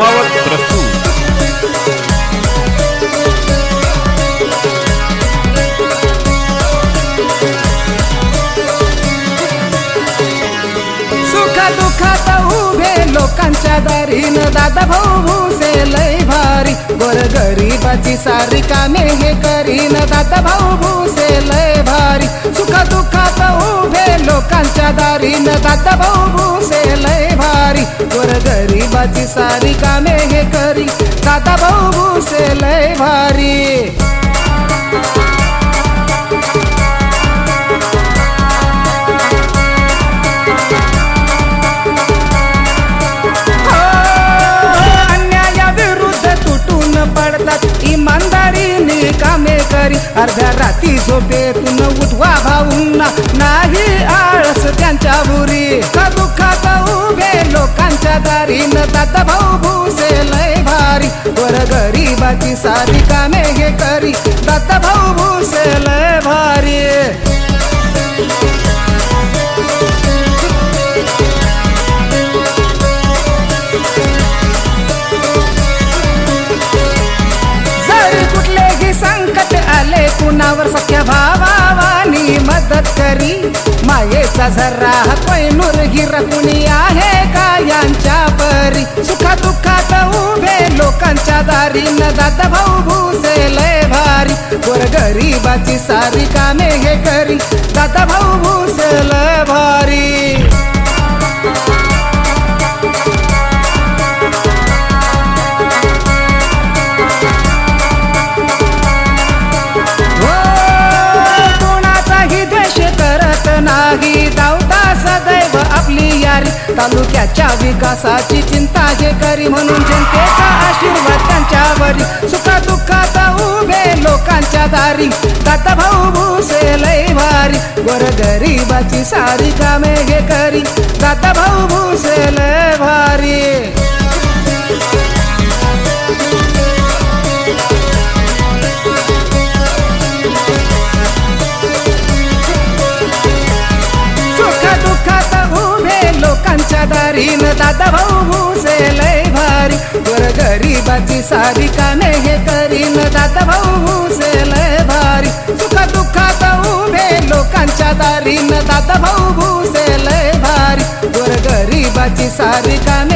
जमावत प्रस्तुत सुख दुःखात उभे लोकांच्या दारीन दादा भाऊ भुसे लय भारी. गोर गरीबाची सारी कामे हे करीन. दादा भाऊ भुसे लय भारी. सुख दुःखात उभे लोकांच्या दारीन दादा भाऊ भुसे लय गरीबाची सारी कामे हे करी. दादा भाऊ भूसे लय भारी. हो, अन्यायाविरुद्ध तुटून पडतात. इमानदारीने कामे करी. अर्ध्या राती झोपेतून उठवा भाऊंना. नाही आळस त्यांच्या बुरी का दुःखात लोकांच्या न दादा भाऊ भूसे लय भारी. वर गरीबाची सारी कामे हे करी. दादा भाऊ भूसे लय भारी. संकट आले कुणावर सख्या भावानी मदत करी. मायेचा झरा कोयनूर हिर कुणी आहे यांच्या परी. सुखा दुःखात उभे लोकांच्या दारी न दादा भाऊ भूसे लय भारी. वर गरीबाची सारी कामे हे करी. दादा भाऊ भूसे लय भारी हो, कोणाचाही द्वेष करत नाही. तालुक्याच्या विकासाची चिंता जे करी म्हणून जनतेचा आशीर्वाद त्यांच्यावरी सुखा दुःखात उभे लोकांच्या दारी. दादा भाऊ भुसे लय भारी. वर गरीबाची सारी कामे घे करी. दादा भाऊ दादा भाऊ भूसे लय भारी. गोर गरीबाची सारी काने हे करीन. दादा भाऊ भूसे लय भारी. सुख दुःखात उभे लोकांच्या दारीन. दादा भाऊ भूसे लय भारी. गोर गरीबाची सारी काने